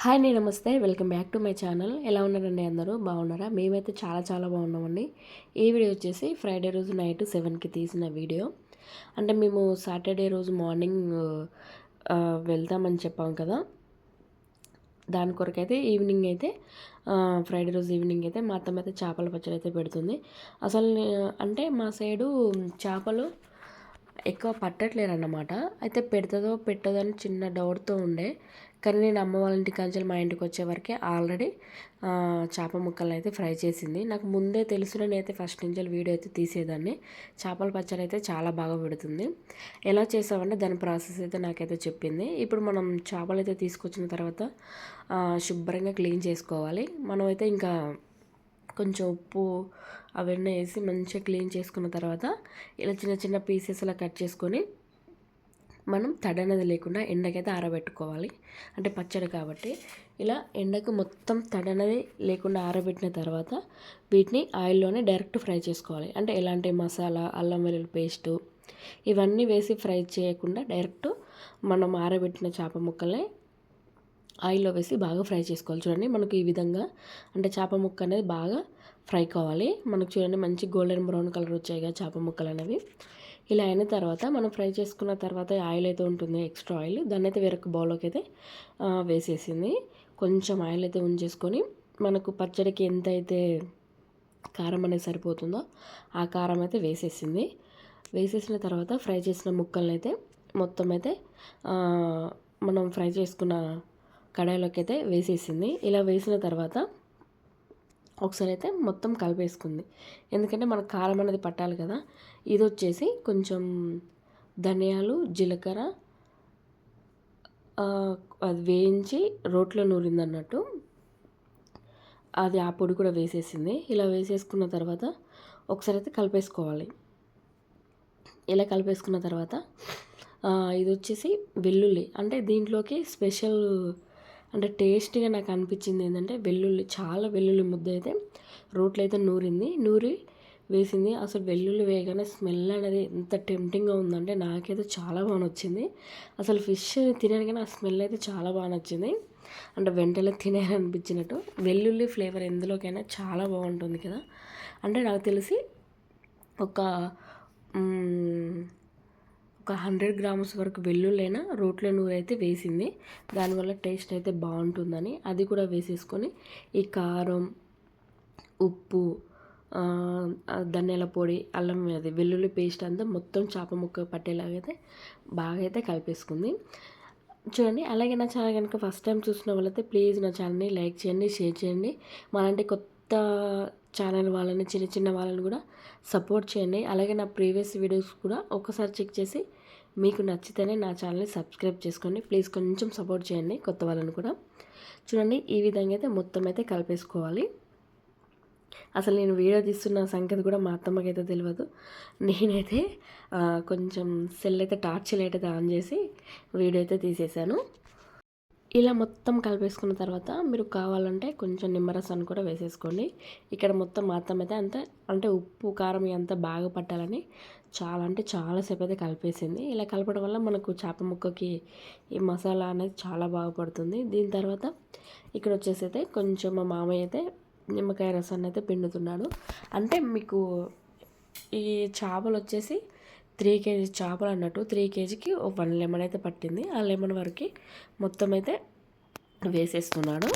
Hi నేను నమస్తే. Welcome back to my channel. ఎలా ఉన్నారండి అందరూ? బాగున్నారా? మేమైతే చాలా చాలా బాగున్నామండి. ఈ వీడియో వచ్చేసి ఫ్రైడే రోజు నైట్ సెవెన్కి తీసిన వీడియో. అంటే మేము సాటర్డే రోజు మార్నింగ్ వెళ్తామని చెప్పాం కదా. దాని కొరకైతే ఈవినింగ్ అయితే ఫ్రైడే రోజు ఈవినింగ్ అయితే మా అత్తమ్మ అయితే చేపల పచ్చడి అయితే పెడుతుంది. అసలు అంటే మా సైడు చేపలు ఎక్కువ పట్టట్లేరు అన్నమాట అయితే పెడుతుందో పెట్టదో అని చిన్న డౌట్తో ఉండే. కానీ నేను అమ్మ వాళ్ళ ఇంటి కంచెలు మా ఇంటికి వచ్చేవరకే ఆల్రెడీ చేప ముక్కలు అయితే ఫ్రై చేసింది. నాకు ముందే తెలుసు నేనైతే ఫస్ట్ నుంచి వీడియో అయితే తీసేదాన్ని. చేపల పచ్చడి అయితే చాలా బాగా పెడుతుంది. ఎలా చేసామంటే దాని ప్రాసెస్ అయితే నాకైతే చెప్పింది. ఇప్పుడు మనం చేపలు అయితే తీసుకొచ్చిన తర్వాత శుభ్రంగా క్లీన్ చేసుకోవాలి. మనమైతే ఇంకా కొంచెం ఉప్పు అవన్నీ వేసి మంచిగా క్లీన్ చేసుకున్న తర్వాత ఇలా చిన్న చిన్న పీసెస్ అలా కట్ చేసుకొని మనం తడనది లేకుండా ఎండకైతే ఆరబెట్టుకోవాలి. అంటే పచ్చడి కాబట్టి. ఇలా ఎండకు మొత్తం తడనది లేకుండా ఆరబెట్టిన తర్వాత వీటిని ఆయిల్లోనే డైరెక్ట్ ఫ్రై చేసుకోవాలి. అంటే ఎలాంటి మసాలా అల్లం వెల్లుల్లి పేస్టు ఇవన్నీ వేసి ఫ్రై చేయకుండా డైరెక్ట్ మనం ఆరబెట్టిన చేప ముక్కల్ని ఆయిల్లో వేసి బాగా ఫ్రై చేసుకోవాలి. చూడండి మనకు ఈ విధంగా అంటే చేప ముక్క అనేది బాగా ఫ్రై కావాలి. మనకు చూడండి మంచి గోల్డెన్ బ్రౌన్ కలర్ వచ్చాయి కదా చేప ముక్కలు అనేవి. ఇలా అయిన తర్వాత మనం ఫ్రై చేసుకున్న తర్వాత ఆయిల్ అయితే ఉంటుంది ఎక్స్ట్రా ఆయిల్. దాన్ని అయితే వేరొక బౌల్లోకి అయితే వేసేసింది. కొంచెం ఆయిల్ అయితే ఉంచేసుకొని మనకు పచ్చడికి ఎంత అయితే కారం అనేది సరిపోతుందో ఆ కారం అయితే వేసేసింది. వేసేసిన తర్వాత ఫ్రై చేసిన ముక్కల్ని అయితే మొత్తం అయితే మనం ఫ్రై చేసుకున్న కడాయిలోకి అయితే వేసేసింది. ఇలా వేసిన తర్వాత ఒకసారి అయితే మొత్తం కలిపేసుకుంది. ఎందుకంటే మనకు కారం అనేది పట్టాలి కదా. ఇది వచ్చేసి కొంచెం ధనియాలు జీలకర్ర అది వేయించి రోట్లో నూరింది అన్నట్టు అది ఆ పొడి కూడా వేసేసింది. ఇలా వేసేసుకున్న తర్వాత ఒకసారి అయితే కలిపేసుకోవాలి. ఇలా కలిపేసుకున్న తర్వాత ఇది వచ్చేసి వెల్లుల్లి. అంటే దీంట్లోకి స్పెషల్ అంటే టేస్టీగా నాకు అనిపించింది ఏంటంటే వెల్లుల్లి చాలా వెల్లుల్లి ముద్ద అయితే రోట్లో అయితే నూరింది. నూరి వేసింది. అసలు వెల్లుల్లి వేయగానే స్మెల్ అనేది ఎంత టెంప్టింగ్గా ఉందంటే నాకైతే చాలా బాగా నచ్చింది. అసలు ఫిష్ తినడానికి ఆ స్మెల్ అయితే చాలా బాగా నచ్చింది. అంటే వెంటనే తినేయాలనిపించినట్టు. వెల్లుల్లి ఫ్లేవర్ ఎందులోకైనా చాలా బాగుంటుంది కదా. అంటే నాకు తెలిసి ఒక ఒక హండ్రెడ్ గ్రామ్స్ వరకు వెల్లుల్లైనా రోట్లో అయితే వేసింది. దానివల్ల టేస్ట్ అయితే బాగుంటుందని అది కూడా వేసేసుకొని ఈ కారం ఉప్పు ధనియాల పొడి అల్లం అది వెల్లుల్లి పేస్ట్ అంతా మొత్తం చేప ముక్క పట్టేలాగైతే బాగా అయితే కలిపేసుకుంది. చూడండి అలాగే నా ఛానల్ కనుక ఫస్ట్ టైం చూసిన వాళ్ళైతే ప్లీజ్ నా ఛానల్ని లైక్ చేయండి షేర్ చేయండి. మనంటే కొత్త ఛానల్ వాళ్ళని చిన్న చిన్న వాళ్ళని కూడా సపోర్ట్ చేయండి. అలాగే నా ప్రీవియస్ వీడియోస్ కూడా ఒకసారి చెక్ చేసి మీకు నచ్చితేనే నా ఛానల్ని సబ్స్క్రైబ్ చేసుకోండి. ప్లీజ్ కొంచెం సపోర్ట్ చేయండి కొత్త వాళ్ళని కూడా. చూడండి ఈ విధంగా అయితే మొత్తం అయితే కలిపేసుకోవాలి. అసలు నేను వీడియో తీస్తున్న సంగతి కూడా మా అత్తమ్మకి అయితే తెలియదు నేనైతే కొంచెం సెల్ అయితే టార్చ్ లైట్ అయితే ఆన్ చేసి వీడియో అయితే తీసేశాను. ఇలా మొత్తం కలిపేసుకున్న తర్వాత మీరు కావాలంటే కొంచెం నిమ్మరసాన్ని కూడా వేసేసుకోండి. ఇక్కడ మొత్తం మాత్రం అయితే అంత అంటే ఉప్పు కారం అంతా బాగా పట్టాలని చాలా అంటే చాలాసేపు అయితే కలిపేసింది. ఇలా కలపడం వల్ల మనకు చేప ముక్కకి ఈ మసాలా అనేది చాలా బాగా పడుతుంది. దీని తర్వాత ఇక్కడ వచ్చేసి అయితే కొంచెం మా మామయ్య అయితే నిమ్మకాయ రసాన్ని అయితే పిండుతున్నాడు. అంటే మీకు ఈ చేపలు వచ్చేసి త్రీ కేజీ చేపలు అన్నట్టు త్రీ కేజీకి వన్ లెమన్ అయితే పట్టింది. ఆ లెమన్ వరకు మొత్తం అయితే వేసేస్తున్నాడు.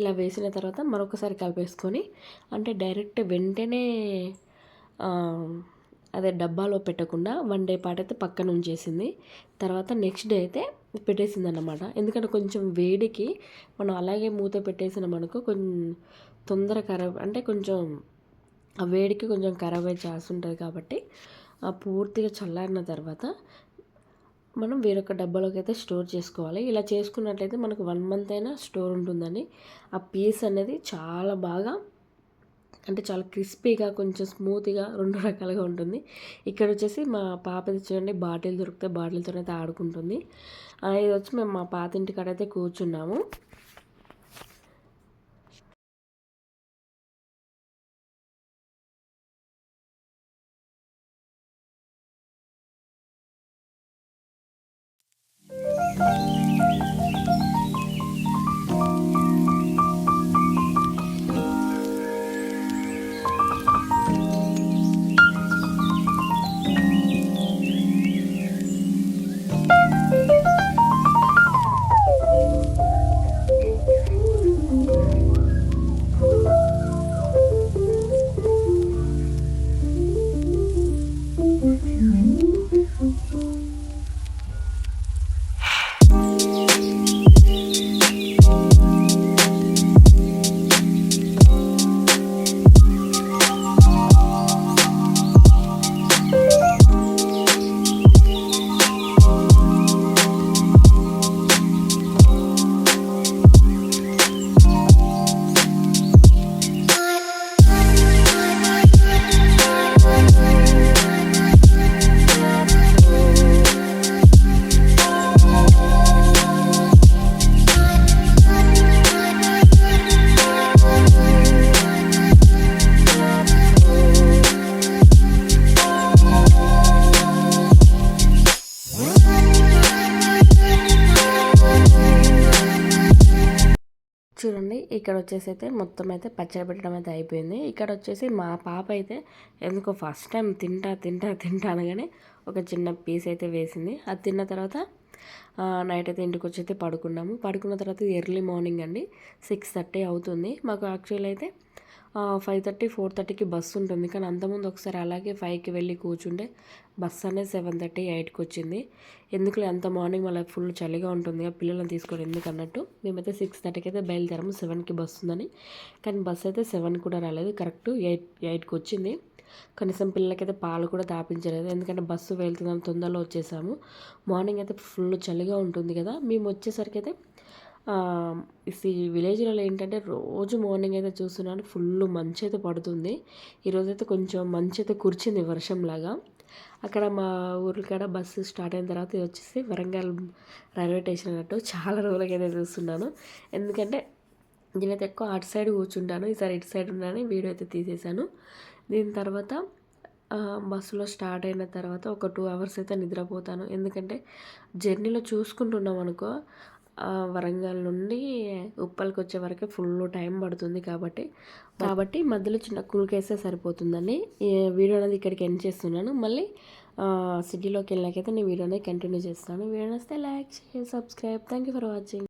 ఇలా వేసిన తర్వాత మరొకసారి కలిపేసుకొని అంటే డైరెక్ట్ వెంటనే అదే డబ్బాలో పెట్టకుండా వన్ డే పాటు అయితే పక్కన ఉంచేసింది. తర్వాత నెక్స్ట్ డే అయితే పెట్టేసింది అన్నమాట ఎందుకంటే కొంచెం వేడికి మనం అలాగే మూత పెట్టేసిన మనకు కొంచెం తొందర ఖరాబ్ అంటే కొంచెం ఆ వేడికి కొంచెం ఖరాబ్ అయ్యే ఛాన్స్ ఉంటుంది కాబట్టి పూర్తిగా చల్లారిన తర్వాత మనం వేరొక డబ్బాలోకి అయితే స్టోర్ చేసుకోవాలి. ఇలా చేసుకున్నట్లయితే మనకు వన్ మంత్ అయినా స్టోర్ ఉంటుందని ఆ పీస్ అనేది చాలా బాగా అంటే చాలా క్రిస్పీగా కొంచెం స్మూత్గా రెండు రకాలుగా ఉంటుంది. ఇక్కడ వచ్చేసి మా పాపది చూడండి బాటిల్ దొరికితే బాటిల్తో అయితే ఆడుకుంటుంది. ఇది వచ్చి మేము మా పాత ఇంటికాడ అయితే కూర్చున్నాము. ఇక్కడ వచ్చేసి అయితే మొత్తం అయితే పచ్చడి పెట్టడం అయితే అయిపోయింది. ఇక్కడ వచ్చేసి మా పాప అయితే ఎందుకో ఫస్ట్ టైం తింటా తింటా తింటా అనగానే ఒక చిన్న పీస్ అయితే వేసింది. అది తిన్న తర్వాత నైట్ అయితే ఇంటికి వచ్చి అయితే పడుకున్నాము. పడుకున్న తర్వాత ఎర్లీ మార్నింగ్ అండి. సిక్స్ థర్టీ అవుతుంది. మాకు యాక్చువల్ అయితే ఫైవ్ థర్టీ ఫోర్ థర్టీకి బస్సు ఉంటుంది. కానీ అంతకుముందు ఒకసారి అలాగే ఫైవ్కి వెళ్ళి కూర్చుంటే బస్సు అనేది సెవెన్ థర్టీ ఎయిట్కి వచ్చింది. ఎందుకు అంత మార్నింగ్ మళ్ళీ ఫుల్ చలిగా ఉంటుంది. ఆ పిల్లల్ని తీసుకొని ఎందుకు అన్నట్టు మేమైతే సిక్స్ థర్టీకి అయితే బయలుదేరాము. సెవెన్కి బస్సు ఉందని. కానీ బస్ అయితే సెవెన్ కూడా రాలేదు. కరెక్ట్ ఎయిట్ ఎయిట్కి వచ్చింది. కనీసం పిల్లలకైతే పాలు కూడా తాపించలేదు. ఎందుకంటే బస్సు వెళ్తుందని తొందరలో వచ్చేసాము. మార్నింగ్ అయితే ఫుల్ చలిగా ఉంటుంది కదా. మేము వచ్చేసరికి అయితే ఈ విలేజ్లలో ఏంటంటే రోజు మార్నింగ్ అయితే చూస్తున్నాను ఫుల్ మంచి అయితే పడుతుంది ఈరోజైతే కొంచెం మంచి అయితే కురిచింది వర్షంలాగా. అక్కడ మా ఊర్ల కాడ బస్సు స్టార్ట్ అయిన తర్వాత వచ్చేసి వరంగల్ రైల్వే స్టేషన్ అన్నట్టు చాలా రోజులకైతే చూస్తున్నాను. ఎందుకంటే నేనైతే ఎక్కువ అటు సైడ్ కూర్చుంటాను ఈసారి ఇటు సైడ్ ఉన్నాను వీడియో అయితే తీసేసాను దీని తర్వాత బస్సులో స్టార్ట్ అయిన తర్వాత ఒక టూ అవర్స్ అయితే నిద్రపోతాను. ఎందుకంటే జర్నీలో చూసుకుంటున్నాం అనుకో వరంగల్ నుండి ఉప్పల్కి వచ్చే వరకు ఫుల్ టైం పడుతుంది కాబట్టి. కాబట్టి మధ్యలో చిన్న కులికేస్తే సరిపోతుందండి. వీడియో అనేది ఇక్కడికి ఎండ్ చేస్తున్నాను. మళ్ళీ సిటీలోకి వెళ్ళాకైతే నేను వీడియో అనేది కంటిన్యూ చేస్తాను. వీడియో వస్తే like share subscribe. Thank you for watching